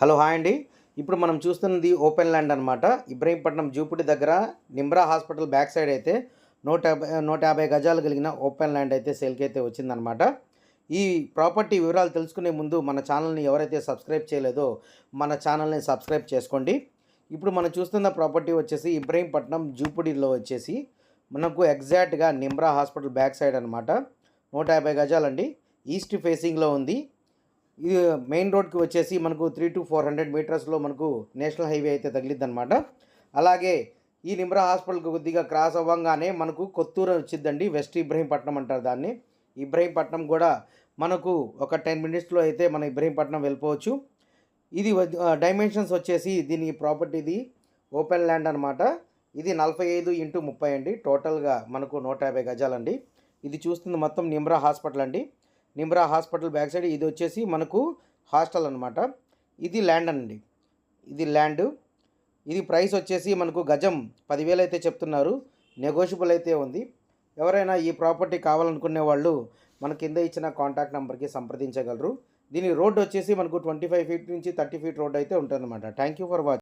Hello hi అండి. ఇప్పుడు మనం చూస్తున్నది ఓపెన్ ల్యాండ్ అనమాట ఇబ్రహీంపట్నం జూపుడి దగ్గర నిమ్రా హాస్పిటల్ బ్యాక్ సైడ్ అయితే నూట యాభై నూట యాభై గజాలు కలిగిన ఓపెన్ ల్యాండ్ అయితే సేల్కి అయితే వచ్చిందనమాట ఈ ప్రాపర్టీ వివరాలు తెలుసుకునే ముందు మన ఛానల్ని ఎవరైతే సబ్స్క్రైబ్ చేయలేదో మన ఛానల్ని సబ్స్క్రైబ్ చేసుకోండి. ఇప్పుడు మనం చూస్తున్న ప్రాపర్టీ వచ్చేసి ఇబ్రహీంపట్నం జూపుడిలో వచ్చేసి మనకు ఎగ్జాక్ట్గా నిమ్రా హాస్పిటల్ బ్యాక్ సైడ్ అనమాట నూట యాభై గజాలండి. ఈస్ట్ ఫేసింగ్లో ఉంది. ఇది మెయిన్ రోడ్కి వచ్చేసి మనకు త్రీ టు ఫోర్ హండ్రెడ్ మీటర్స్లో మనకు నేషనల్ హైవే అయితే తగిలిద్ది అనమాట అలాగే ఈ నిమ్రా హాస్పిటల్కి కొద్దిగా క్రాస్ అవ్వగానే మనకు కొత్తూరు వచ్చిందండి వెస్ట్ ఇబ్రహీంపట్నం అంటారు దాన్ని. ఇబ్రహీంపట్నం కూడా మనకు ఒక టెన్ మినిట్స్లో అయితే మన ఇబ్రహీంపట్నం వెళ్ళిపోవచ్చు. ఇది డైమెన్షన్స్ వచ్చేసి దీని ప్రాపర్టీది ఓపెన్ ల్యాండ్ అనమాట ఇది నలభై ఐదు ఇంటూ ముప్పై అండి టోటల్గా మనకు నూట యాభై గజాలండి. ఇది చూస్తుంది మొత్తం నిమ్రా హాస్పిటల్ అండి. నిమ్రా హాస్పిటల్ బ్యాక్ సైడ్ ఇది వచ్చేసి మనకు హాస్టల్ అనమాట ఇది ల్యాండ్ అండి ఇది ల్యాండ్. ఇది ప్రైస్ వచ్చేసి మనకు గజం పదివేలు అయితే చెప్తున్నారు. నెగోషియబుల్ అయితే ఉంది. ఎవరైనా ఈ ప్రాపర్టీ కావాలనుకునే వాళ్ళు మన కింద ఇచ్చిన కాంటాక్ట్ నెంబర్కి సంప్రదించగలరు. దీని రోడ్ వచ్చేసి మనకు ట్వంటీ ఫైవ్ ఫీట్ నుంచి థర్టీ ఫీట్ రోడ్ అయితే ఉంటుందన్నమాట. Thank you for watching